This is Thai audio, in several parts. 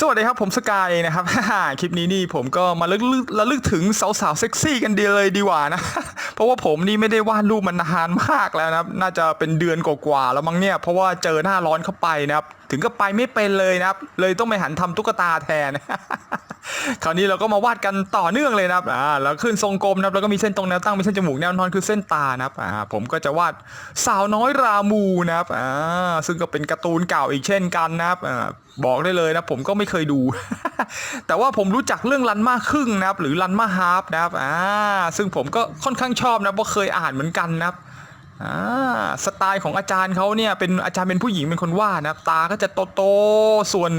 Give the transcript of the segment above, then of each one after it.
สวัสดีครับผมสกายนะครับ คลิปนี้นี่ผมก็มาลึกลึกระลึกถึงสาวๆเซ็กซี่กันดีเลยดีกว่านะ เพราะว่าผมนี่ไม่ได้วาดรูปมันนานมากแล้วนะครับ น่าจะเป็นเดือนกว่าๆแล้วมั้งเนี่ยเพราะว่าเจอหน้าร้อนเข้าไปนะครับ ถึงก็ไปไม่เป็นเลยนะครับ เลยต้องไปหันทำตุ๊กตาแทน คราวนี้เราก็มาวาดกันต่อเนื่องเลยนะครับอ่าแล้วขึ้นทรงกลมนะครับแล้วก็มีเส้นตรงแนวตั้งมีเส้นจมูกแนวนอนคือเส้นตานะครับอ่าผมก็จะวาดสาวน้อยรามูนะครับอ่าซึ่งก็เป็นการ์ตูนเก่าอีกเช่นกันนะครับอ่าบอกได้เลยนะผมก็ไม่เคยดู แต่ว่าผมรู้จักเรื่องรันมาครึ่งนะครับ หรือรันมาฮาร์ฟนะครับอ่าซึ่งผมก็ค่อนข้างชอบนะเพราะเคยอ่านเหมือนกันนะครับ อ่าสไตล์ของอาจารย์เขาเนี่ยเป็นอาจารย์เป็นผู้หญิงเป็นคนวาดนะครับตาก็จะโตๆส่วน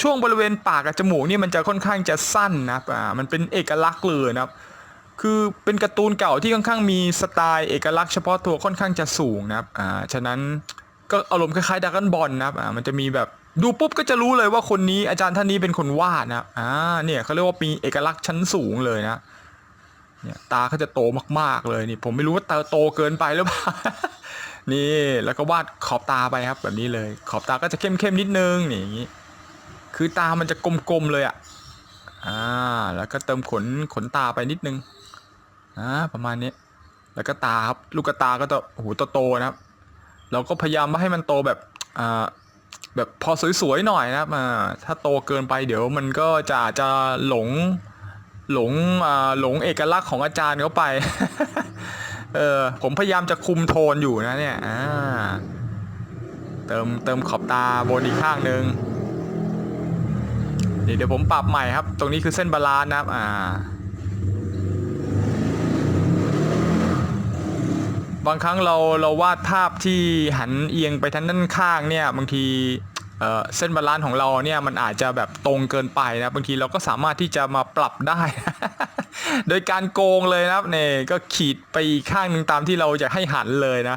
ช่วงบริเวณปากกับจมูกนี่มันจะค่อนข้างจะสั้นนะครับอ่ามันเป็นเอกลักษณ์เลยนะครับ คือเป็นการ์ตูนเก่าที่ค่อนข้างมีสไตล์เอกลักษณ์เฉพาะตัวค่อนข้างจะสูงนะครับอ่าฉะนั้นก็อารมณ์คล้ายๆดักกันบอลนะครับอ่ามันจะมีแบบดูปุ๊บก็จะรู้เลยว่าคนนี้อาจารย์ท่านนี้เป็นคนวาดนะครับอ่าเนี่ยเขาเรียกว่ามีเอกลักษณ์ชั้นสูงเลยนะ เนี่ยตาเขาจะโตมากๆเลยนี่ผมไม่รู้ว่าตาโตเกินไปหรือเปล่านี่แล้วก็วาดขอบตาไปครับแบบนี้เลย ขอบตาก็จะเข้มๆนิดนึงนี่อย่างนี้คือตามันจะกลมๆเลยอะอ่าแล้วก็เติมขนขนตาไปนิดนึงอ่าประมาณนี้แล้วก็ตาครับลูกตาก็จะโอ้โหโตๆนะครับ เราก็พยายามไม่ให้มันโตแบบอ่าแบบพอสวยๆหน่อยนะครับอ่าถ้าโตเกินไปเดี๋ยวมันก็จะอาจจะหลง หลงอ่าหลงเอกลักษณ์ของอาจารย์เขาไป เออผมพยายามจะคุมโทนอยู่นะเนี่ยอ่าเติมเติมขอบตาบนอีกข้างหนึ่งนี่เดี๋ยวผมปรับใหม่ครับ ตรงนี้คือเส้นบาลานนะครับ อ่า บางครั้งเราเราวาดภาพที่หันเอียงไปทางด้านข้างเนี่ย บางที เส้นบาลานซ์ของเราเนี่ยมันอาจจะแบบตรงเกินไปนะบางทีเราก็สามารถที่จะมาปรับได้ โดยการโกงเลยนะครับเนี่ยก็ขีดไปอีกข้างหนึ่งตามที่เราจะให้หันเลยนะ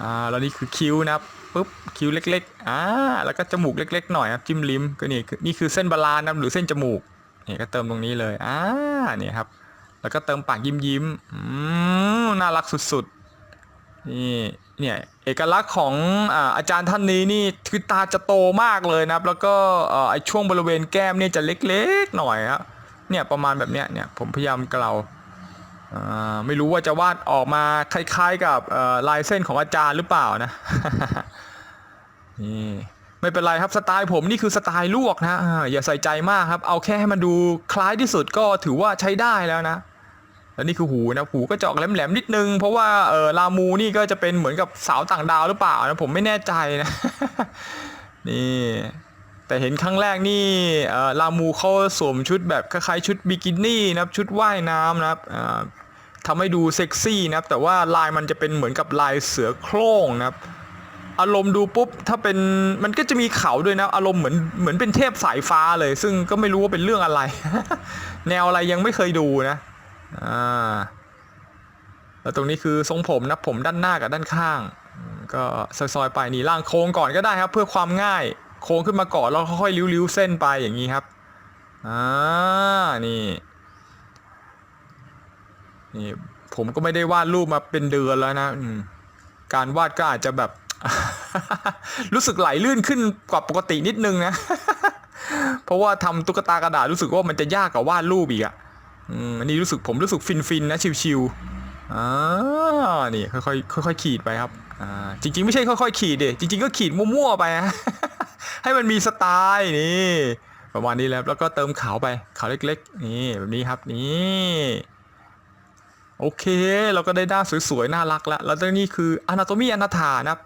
อ่าแล้วนี่คือคิ้วนะปุ๊บคิ้วเล็กๆอ่าแล้วก็จมูกเล็ก ๆ หน่อยครับจิ้มลิ้มก็นี่คือนี่คือเส้นบาลานซ์นะหรือเส้นจมูกนี่ก็เติมตรงนี้เลยอ่านี่ครับ แล้วก็เติมปากยิ้มยิ้มๆอืมน่ารักสุดๆ นี่เนี่ยเอกลักษณ์ของอาจารย์ท่านนี้นี่คือตาจะโตมากเลยนะครับ แล้วก็ไอช่วงบริเวณแก้มเนี่ยจะเล็กๆหน่อยครับเนี่ยประมาณแบบเนี้ยเนี่ยผมพยายามเกลาอ่าไม่รู้ว่าจะวาดออกมาคล้าย ๆ กับลายเส้นของอาจารย์หรือเปล่านะนี่ไม่เป็นไรครับสไตล์ผมนี่คือสไตล์ลวกนะอย่าใส่ใจมากครับ เอาแค่ให้มันดูคล้ายที่สุดก็ถือว่าใช้ได้แล้วนะ แล้วนี่คือหูนะหูก็เจาะแหลมๆนิดนึง เพราะว่าเออลามูนี่ก็จะเป็นเหมือนกับสาวต่างดาวหรือเปล่านะผมไม่แน่ใจนะนี่แต่เห็นครั้งแรกนี่เออลามูเขาสวมชุดแบบคล้ายๆชุดบิกินี่นะครับชุดว่ายน้ำนะครับทำให้ดูเซ็กซี่นะครับแต่ว่าลายมันจะเป็นเหมือนกับลายเสือโคร่งนะครับอารมณ์ดูปุ๊บถ้าเป็นมันก็จะมีเขาด้วยนะอารมณ์เหมือนเหมือนเป็นเทพสายฟ้าเลย ซึ่งก็ไม่รู้ว่าเป็นเรื่องอะไร แนวอะไรยังไม่เคยดูนะ อ่าแล้วตรงนี้คือทรงผมนะผมด้านหน้ากับด้านข้าง ก็ซอยๆไปนี่ล่างโค้งก่อนก็ได้ครับ เพื่อความง่ายโค้งขึ้นมาก่อนแล้วค่อยๆริ้วๆเส้นไปอย่างนี้ครับอ่านี่นี่ผมก็ไม่ได้วาดรูปมาเป็นเดือนแล้วนะการวาดก็อาจจะแบบ รู้สึกไหลลื่นขึ้นกว่าปกตินิดนึงนะ เพราะว่าทำตุ๊กตากระดาษรู้สึกว่ามันจะยากกว่าวาดรูปอีกอะ อันนี้รู้สึกผมรู้สึกฟินฟินๆนะชิวๆอ่านี่ค่อยๆค่อยๆขีดไปครับอ่าจริง ๆ ไม่ใช่ค่อยๆขีดเดจริง ๆ ก็ขีดมั่วๆไปนะให้มันมีสไตล์นี่ประมาณนี้แล้วแล้วก็เติมขาวไปขาวเล็ก ๆ นี่แบบนี้ครับนี่โอเค เราก็ได้ด้าสวยๆน่ารักแล้วแล้วตัวนี้คือ Anatomy a n a t a นะครับ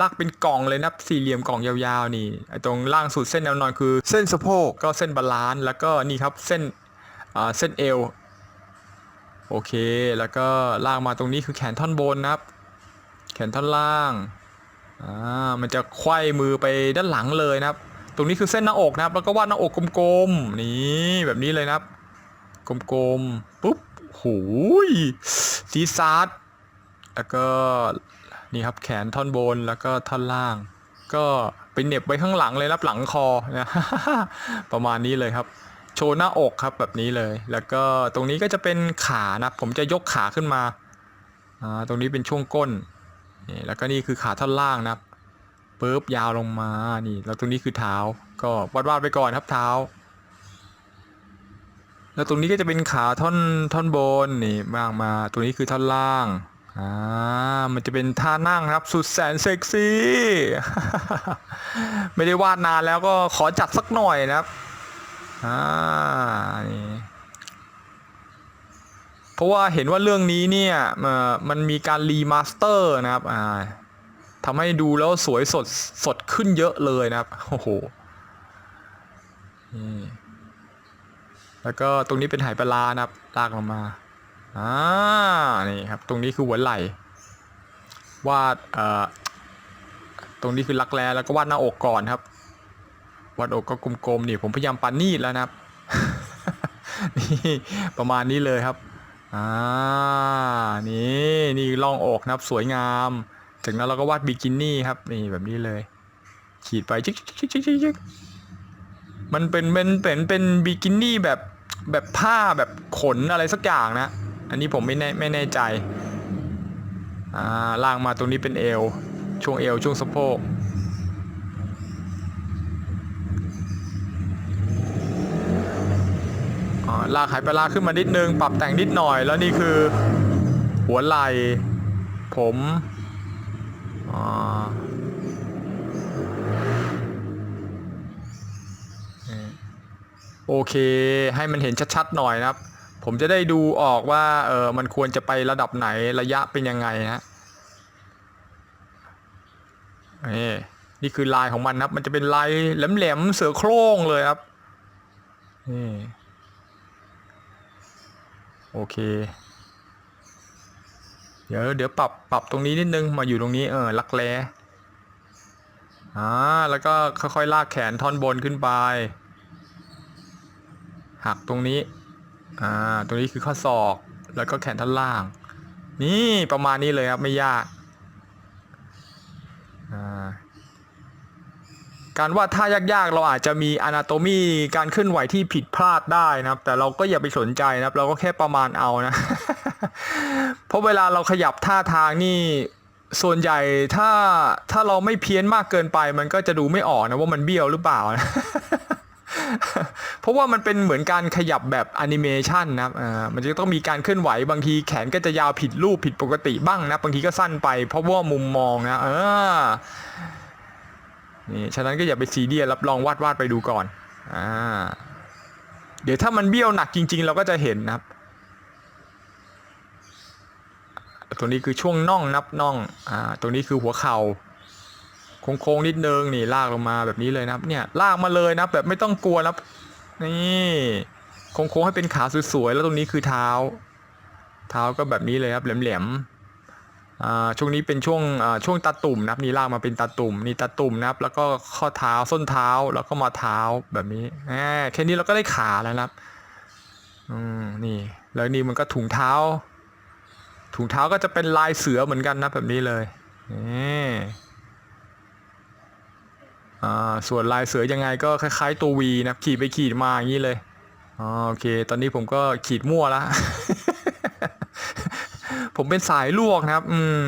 ลากเป็นกล่องเลยนะครับสี่เหลี่ยมกล่องยาวๆนี่ไอตรงล่างสุดเส้นแนวนอนคือเส้นสะโพกก็เส้นบาลานซ์แล้วก็นี่ครับเส้น เส้นเอวโอเค แล้วก็ล่ากมาตรงนี้คือแขนท่อนบนนะครับ แขนท่อนล่าง อ่า มันจะไขว้มือไปด้านหลังเลยนะครับ ตรงนี้คือเส้นหน้าอกนะครับ แล้วก็วาดหน้าอกกลมๆ นี่แบบนี้เลยนะครับ กลมๆ ปุ๊บหูยซีซาร์ดแล้วก็นี่ครับแขนท่อนบนแล้วก็ท่อนล่าง ก็ไปเหน็บไว้ข้างหลังเลยรับหลังคอนะประมาณนี้เลยครับ โชว์หน้าอกครับแบบนี้เลย แล้วก็ตรงนี้ก็จะเป็นขานะผมจะยกขาขึ้นมาอ่าตรงนี้เป็นช่วงก้นนี่แล้วก็นี่คือขาท่อนล่างนะครับปุ๊บยาวลงมานี่แล้วตรงนี้คือเท้าก็วาดวาดๆไปก่อนครับเท้า แล้วตรงนี้ก็จะเป็นขาท่อนท่อนบนนี่มางมาตรงนี้คือท่อนล่างอ่ามันจะเป็นท่านั่งครับสุดแสนเซ็กซี่ ไม่ได้วาดนานแล้วก็ขอจัดสักหน่อยนะครับ อ่าเพราะว่าเห็นว่าเรื่องนี้เนี่ยมันมีการรีมาสเตอร์นะครับอ่าทำให้ดูแล้วสวยสดสดขึ้นเยอะเลยนะครับโอ้โหแล้วก็ตรงนี้เป็นไหปลาร้านะครับลากลงมาอ่านี่ครับ ตรงนี้คือหัวไหล่วาดเอ่อตรงนี้คือรักแร้แล้วก็วาดหน้าอกก่อนครับ วาดอกก็กลมๆนี่ผมพยายามปานนีดแล้วนะครับนี่ประมาณนี้เลยครับอ่านี่นี่ล่องอกนะครับสวยงาม จากนั้นเราก็วาดบิกินี่ครับนี่แบบนี้เลย ขีดไปจิ๊กจิ๊กจิ๊กจิ๊กจิ๊กมันเป็นเป็นเป็นเป็นบิกินี่แบบแบบผ้าแบบขนอะไรสักอย่างนะ อันนี้ผมไม่แน่ไม่แน่ใจอ่าล่างมาตรงนี้เป็นเอว ช่วงเอวช่วงสะโพกอ่า ลากหายปลาขึ้นมานิดนึง ปรับแต่งนิดหน่อย แล้วนี่คือ หัวไหล่ผมอโอเค ให้มันเห็นชัดๆหน่อยนะครับ ผมจะได้ดูออกว่าเออมันควรจะไประดับไหนระยะเป็นยังไงนะนี่นี่คือลายของมันนะครับ มันจะเป็นลายแหลมๆเสือโคร่งเลยครับนี่ โอเค เดี๋ยวเดี๋ยวปรับปรับตรงนี้นิดนึงมาอยู่ตรงนี้เออลักแร้อ่าแล้วก็ค่อยๆลากแขนท่อนบนขึ้นไป หักตรงนี้อ่าตรงนี้คือข้อศอกแล้วก็แขนท่อนล่าง นี่ประมาณนี้เลยครับไม่ยาก อ่า การวาดท่ายากๆ เราอาจจะมีอนาโตมีการเคลื่อนไหวที่ผิดพลาดได้นะครับ แต่เราก็อย่าไปสนใจนะครับ เราก็แค่ประมาณเอานะ เพราะเวลาเราขยับท่าทางนี่ส่วนใหญ่ถ้าถ้าเราไม่เพี้ยนมากเกินไป มันก็จะดูไม่ออกนะว่ามันเบี้ยวหรือเปล่านะเพราะว่ามันเป็นเหมือนการขยับแบบแอนิเมชันนะครับอ่ามันจะต้องมีการเคลื่อนไหวบางทีแขนก็จะยาวผิดรูปผิดปกติบ้างนะ บางทีก็สั้นไป เพราะว่ามุมมองนะ เออ นี่ฉะนั้นก็อย่าไปซีเรียสรับรองวาดวาดไปดูก่อนอ่าเดี๋ยวถ้ามันเบี้ยวหนักจริง ๆ เราก็จะเห็นนะครับ ตัวนี้คือช่วงน่องนับน่องอ่าตัวนี้คือหัวเข่าโค้งๆนิดนึงนี่ลากลงมาแบบนี้เลยนะครับเนี่ยลากมาเลยนะแบบไม่ต้องกลัวนะครับนี่โค้งๆให้เป็นขาสวยๆแล้วตรงนี้คือเท้า เท้าก็แบบนี้เลยครับแหลมๆ ช่วงนี้เป็นช่วงอ่าช่วงตาตุ่มนะครับนี่ลากมาเป็นตาตุ่มนี่ตาตุ่มนะครับ แล้วก็ข้อเท้าส้นเท้าแล้วก็มาเท้าแบบนี้แหมแค่นี้เราก็ได้ขาแล้วนะครับอืมนี่แล้วนี่มันก็ถุงเท้า ถุงเท้าก็จะเป็นลายเสือเหมือนกันนะแบบนี้เลยนี่อ่าส่วนลายเสือยังไงก็คล้าย ๆ ตัววีนะขีดไปขีดมาอย่างนี้เลยอ๋อโอเค ตอนนี้ผมก็ขีดมั่วแล้ว ผมเป็นสายลวกนะครับ อืม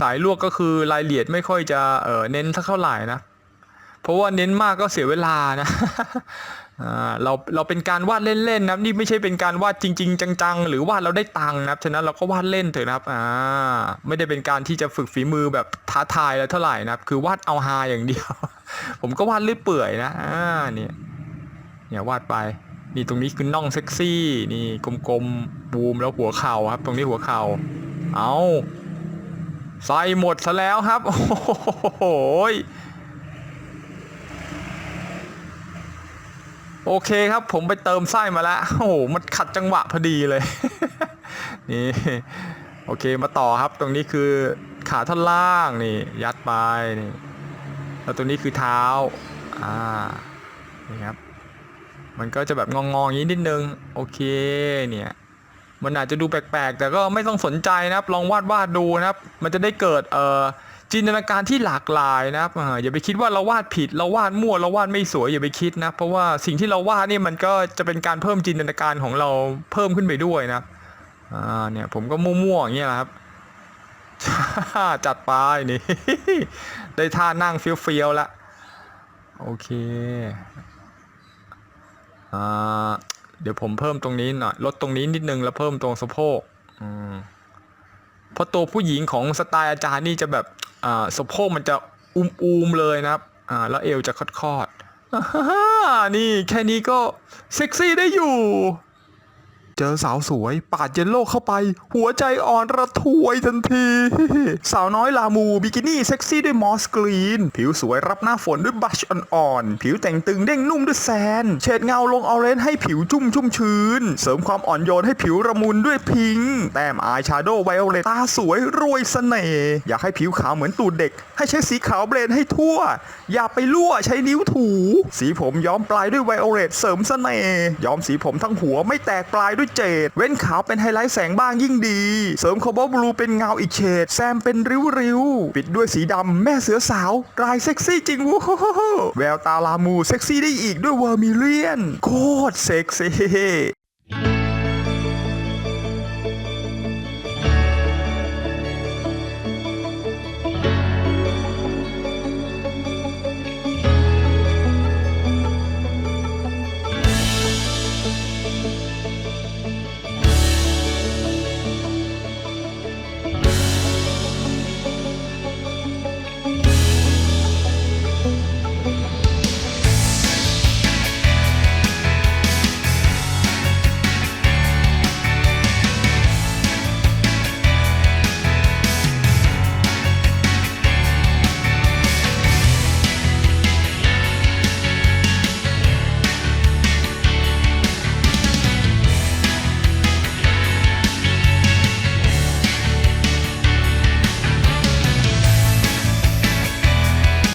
สายลวกก็คือรายละเอียดไม่ค่อยจะเออเน้นสักเท่าไหร่นะ เพราะว่าเน้นมากก็เสียเวลานะเราเราเป็นการวาดเล่นๆนะนี่ไม่ใช่เป็นการวาดจริง ๆ จัง ๆ หรือวาดเราได้ตังค์นะฉะนั้นเราก็วาดเล่นเถอะนะครับอ่าไม่ได้เป็นการที่จะฝึกฝีมือแบบท้าทายแล้วเท่าไหร่นะคือวาดเอาฮาอย่างเดียว ผมก็วาดเรื่อยเปื่อยนะอ่าเนี่ยเนี่ยวาดไป นี่ตรงนี้คือน่องเซ็กซี่ นี่กลมๆ บูมแล้วหัวเข่าครับ ตรงนี้หัวเข่า เอาใส่หมดซะแล้วครับ โอ้โหยโอเคครับผมไปเติมไส้มาแล้ว โอ้โห มันขัดจังหวะพอดีเลย นี่ โอเคมาต่อครับ ตรงนี้คือขาท่อนล่างนี่ ยัดไปนี่ แล้วตรงนี้คือเท้า อ่า นี่ครับ มันก็จะแบบงองๆอย่างนี้นิดนึง โอเค เนี่ย มันอาจจะดูแปลกๆ แต่ก็ไม่ต้องสนใจนะครับ ลองวาดวาดดูนะครับ มันจะได้เกิดเอ่อจินตนาการที่หลากหลายนะครับอย่าไปคิดว่าเราวาดผิด เราวาดมั่ว เราวาดไม่สวยอย่าไปคิดนะ เพราะว่าสิ่งที่เราวาดนี่มันก็จะเป็นการเพิ่มจินตนาการของเราเพิ่มขึ้นไปด้วยนะอ่าเนี่ยผมก็มั่วๆอย่างเงี้ยแหละครับ จัดไปนี่ ได้ท่านั่งเฟี้ยวๆล้วโอเค อ่า เดี๋ยวผมเพิ่มตรงนี้หน่อยลดตรงนี้นิดนึงแล้วเพิ่มตรงสะโพกอืมเพราะตัวผู้หญิงของสไตล์อาจารย์นี่จะแบบอ่าสะโพกมันจะอุ้มๆเลยนะครับอ่าแล้วเอวจะคอดๆอ่าฮ่านี่แค่นี้ก็เซ็กซี่ได้อยู่ จอสาวสวยปาดเยลโล่เข้าไป หัวใจอ่อนระทวยทันที สาวน้อยลามูบิกินี่เซ็กซี่ด้วยมอสกรีน ผิวสวยรับหน้าฝนด้วยบัชอ่อนๆ ผิวแต่งตึงเด้งนุ่มด้วยแซน เฉดเงาลงออเรนจ์ให้ผิวชุ่มชุ่มชื้น เสริมความอ่อนโยนให้ผิวระมุนด้วยพิงค์แต้มอายแชโดว์ไวโอเลตตาสวยรวยเสน่ห์อยากให้ผิวขาวเหมือนตูดเด็ก ให้ใช้สีขาวเบลนให้ทั่ว อย่าไปลั่วใช้นิ้วถู สีผมย้อมปลายด้วยไวโอเลตเสริมเสน่ห์ย้อมสีผมทั้งหัวไม่แตกปลายด้วยเจดเว้นขาวเป็นไฮไลท์แสงบ้างยิ่งดี เสริมคอบอลบลูเป็นเงาอีกเฉดแซมเป็นริ้วๆ ปิดด้วยสีดำแม่เสือสาวรายเซ็กซี่จริงวู้ฮู้ฮู้แววตาลามูเซ็กซี่ได้อีกด้วยเวอร์มิเลียน โคตรเซ็กซี่